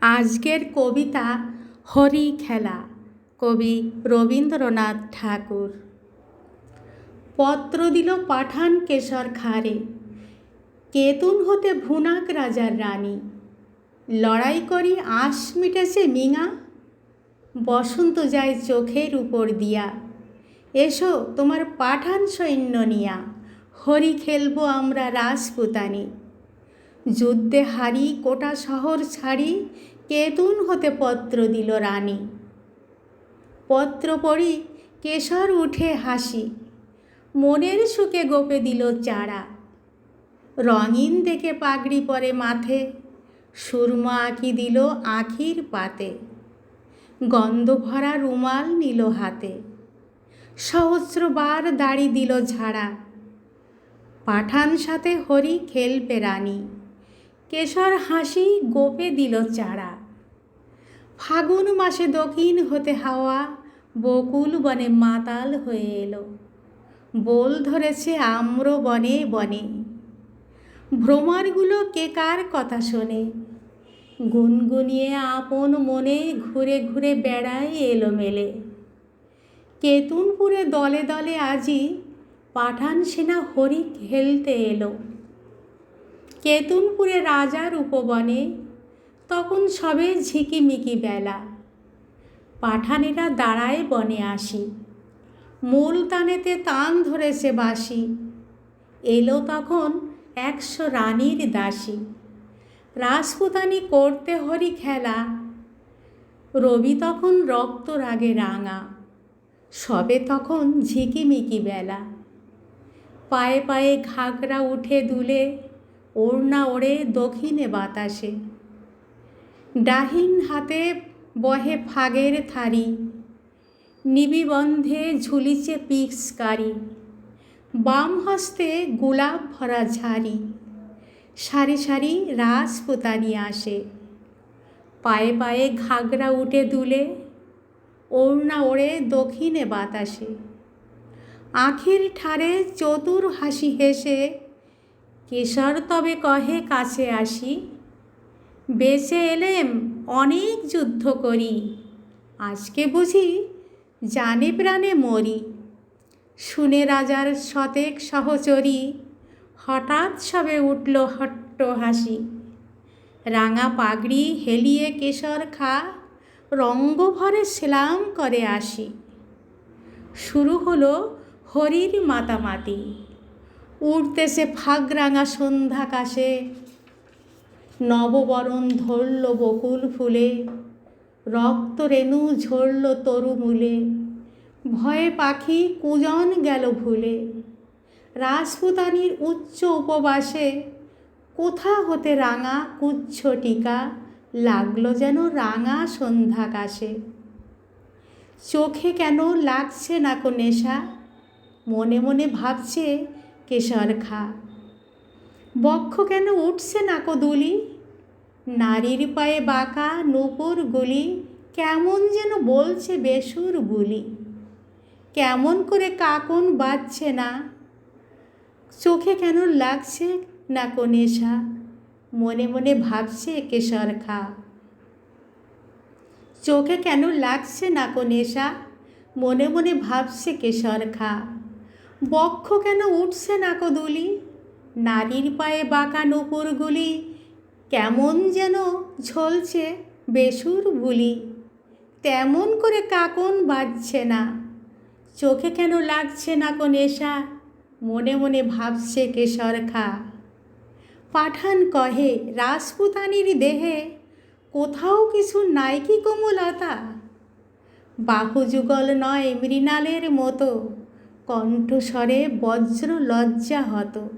আজকের কবিতা হরি খেলা। কবি রবীন্দ্রনাথ ঠাকুর। পত্র দিল পাঠান কেশর খারে। কেতুন হতে ভুনাক রাজার রানী। লড়াই করি আঁশ মিটেছে মিঙা। বসন্ত যায় চোখের উপর দিয়া। এসো তোমার পাঠান সৈন্য নিয়া। হরি খেলব আমরা রাজপুতানি। যুদ্ধে হারি, কোটা শহর ছাড়ি কেতুন হতে পত্র দিল রানী? পত্র পড়ি, কেশর উঠে হাসি, মনের সুখে গোপে দিল চারা। রঙিন দেখে পাগড়ি পরে মাথে, সুরমা আঁকি দিল আখির পাতে। গন্ধ ভরা রুমাল নিল হাতে, সহস্রবার দাড়ি দিল ঝাড়া। পাঠান সাথে হরি খেলবে রানী। কেশর হাসি গোপে দিল চারা। ফাগুন মাসে দক্ষিণ হতে হাওয়া, বকুল বনে মাতাল হয়ে এলো। বোল ধরেছে আম্র বনে বনে। ভ্রমরগুলো কে কার কথা শোনে? গুনগুনিয়ে আপন মনে ঘুরে ঘুরে বেড়ায় এলো মেলে। কেতুনপুরে দলে দলে আজি পাঠান সেনা হরি খেলতে এলো। কেতুনপুরে রাজার উপবনে, তখন সবে ঝিকিমিকি বেলা। পাঠানেরা দাঁড়ায় বনে আসি। মূল তানেতে তান ধরেছে বাসি এলো তখন একশো রানীর দাসী। রাজপুতানি করতে হরি খেলা। রবি তখন রক্ত রাগে রাঙা। সবে তখন ঝিকিমিকি বেলা। পায়ে পায়ে ঘাগরা উঠে দুলে ওড়না ওড়ে দক্ষিণে বাতাসে। ডাহিন হাতে বহে ফাগের থারি। নিবিবন্ধে ঝুলিছে পিক্সকারি বাম হস্তে গোলাপ ভরা ঝাড়ি সারি সারি রাজপুতানি আসে। পায়ে পায়ে ঘাগরা উঠে দুলে। ওড়না ওড়ে দক্ষিণে বাতাসে। আখির ঠারে চতুর হাসি হেসে কেশর তবে কহে, কাছে আসি। বেঁচে এলেম, অনেক যুদ্ধ করি। আজকে বুঝি জানে প্রাণে মরি। শুনে রাজার শতেক সহচরী। হঠাৎ সবে উঠল হট্ট হাসি। রাঙা পাগড়ি হেলিয়ে কেশর খা, রঙ্গ ভরে সেলাম করে আসি। শুরু হলো হরির মাতামাতি। উঠতেছে ফাগরাঙা সন্ধ্যাকাশে। নববরণ ধরল বকুল ফুলে, রক্ত রেণু ঝরল তরুমূলে। ভয়ে পাখি কুজন গেল ভুলে। রাজপুতানির উচ্চ উপবাসে কোথা হতে রাঙা কুচ্ছ টিকা লাগল যেন রাঙা সন্ধ্যাকাশে? চোখে কেন লাগছে না কো নেশা? মনে মনে ভাবছে কেশর খা। বক্ষ কেন উঠছে না দুলি নারীর পায়ে বাঁকা নূপুর গুলি, কেমন যেন বলছে বেসুর বুলি। কেমন করে কাকন বাজছে না। চোখে কেন লাগছে না নেশা? মনে মনে ভাবছে কেশর খা। চোখে কেন লাগছে না নেশা? মনে মনে ভাবছে কেশর খা। বক্ষ কেন উঠছে না কো দুলি? নারীর পায়ে বাঁকা নুপুরগুলি কেমন যেন ঝলছে বেসুর বুলি তেমন করে কাকন বাজছে না। চোখে কেন লাগছে না কো নেশা? মনে মনে ভাবছে কেশর খা। পাঠান কহে রাজপুতানির দেহে, কোথাও কিছু নাই কি কোমলতা? বাহুযুগল নয় মৃণালের মতো। কণ্ঠস্বরে বজ্র লজ্জা হতো।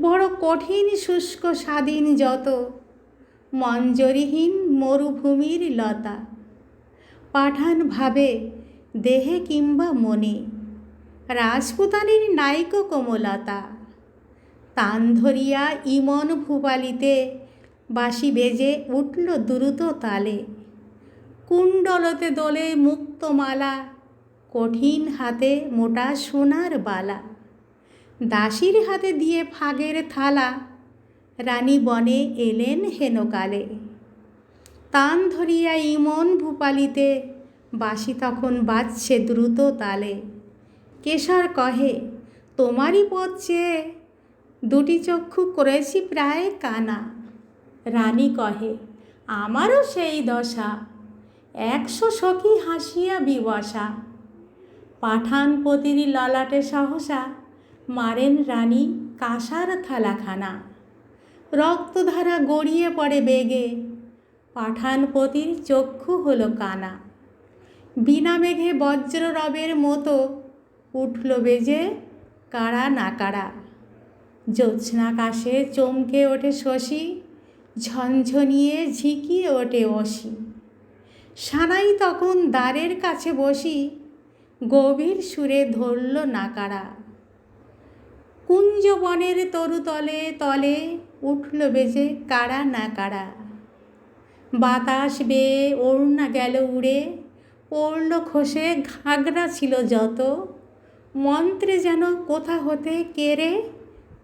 বড় কঠিন শুষ্ক স্বাধীন যত, মঞ্জরিহীন মরুভূমির লতা। পাঠান ভাবে দেহে কিংবা মনে, রাজপুতানির নাইক কোমলতা। তান ধরিয়া ইমন ভূপালিতে বাঁশি বেজে উঠল দ্রুত তালে। কুণ্ডলতে দোলে মুক্তমালা কঠিন হাতে মোটা সোনার বালা। দাসীর হাতে দিয়ে ফাগের থালা। রানী বনে এলেন হেনকালে। তান ধরিয়া ইমন ভূপালিতে বাসি তখন বাজছে দ্রুত তালে। কেশর কহে, তোমারই পথ চেয়ে দুটি চক্ষু করেছি প্রায় কানা। রানী কহে, আমারও সেই দশা। একশো সখী হাসিয়া বিবসা পাঠানপতির ললাটে সহসা, মারেন রানী কাঁসার থালাখানা। রক্তধারা গড়িয়ে পড়ে বেগে পাঠানপতির চক্ষু হলো কানা। বিনা মেঘে বজ্ররবের মতো উঠল বেজে কাড়া না কাড়া। জ্যোৎস্নাকাশে চমকে ওঠে শশী, ঝনঝনিয়ে ঝিকিয়ে ওঠে অসি। সানাই তখন দ্বারের কাছে বসি গভীর সুরে ধরল নাকারা। কুঞ্জবনের তরুতলে তলে উঠল বেজে কাড়া না কাড়া বাতাস বেয়ে ওড়না গেল উড়ে, পড়ল খসে ঘাগরা ছিল যত। মন্ত্রে যেন কোথা হতে কেড়ে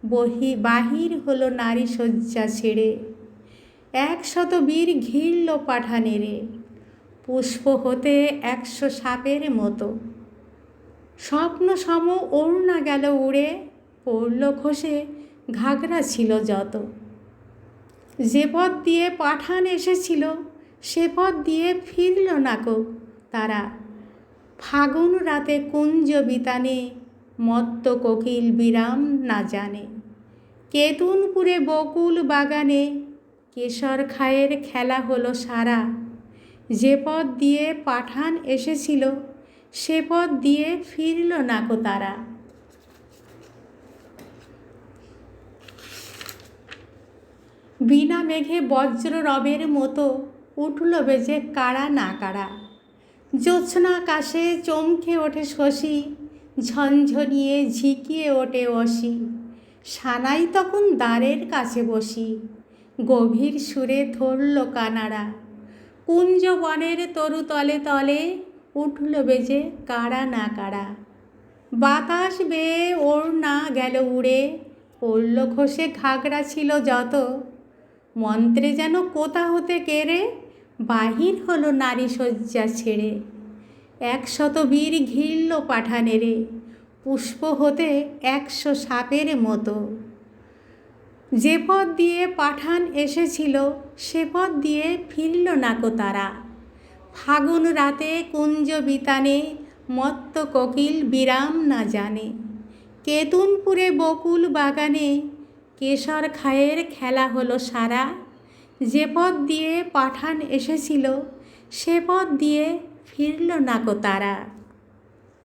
বহি বাহির হলো নারী শয্যা ছেড়ে। একশত বীর ঘিরল পাঠানেরে। পুষ্প হতে একশো সাপের মতো। স্বপ্ন সম ওড়না গেল উড়ে, পড়ল খসে, ঘাগরা ছিল যত। যে পথ দিয়ে পাঠান এসেছিল, সে পথ দিয়ে ফিরল নাকো তারা। ফাগুন রাতে কুঞ্জ বিতানে, মত্ত কোকিল বিরাম না জানে। কেতুনপুরে বকুল বাগানে, কেশর খায়ের খেলা হলো সারা। যে পথ দিয়ে পাঠান এসেছিল সে পথ দিয়ে ফিরল নাকো তারা। বিনা মেঘে বজ্র রবের মতো উঠল বেজে কাড়া না কাড়া জ্যোৎস্না কাশে চমকে ওঠে শশী, ঝনঝনিয়ে ঝিকিয়ে ওঠে অসি। সানাই তখন দ্বারের কাছে বসি, গভীর সুরে ধরল কানাড়া। কুঞ্জ বনের তরু তলে তলে উঠল বেজে কাড়া না কাড়া বাতাস বেয়ে ওর না গেল উড়ে, পড়ল খসে ঘাগরা ছিল যত। মন্ত্রে যেন কোথা হতে কেড়ে বাহির হলো নারী শয্যা ছেড়ে। একশত বীর ঘিরল পাঠানেরে পুষ্প হতে একশো সাপের মতো। যে পথ দিয়ে পাঠান এসেছিল, সে পথ দিয়ে ফিরল নাকো তারা। ফাগুন রাতে কুঞ্জ বিতানে, মত্ত কোকিল বিরাম না জানে। কেতুনপুরে বকুল বাগানে, কেশর খায়ের খেলা হলো সারা। যে পথ দিয়ে পাঠান এসেছিল, সে পথ দিয়ে ফিরল নাকো তারা।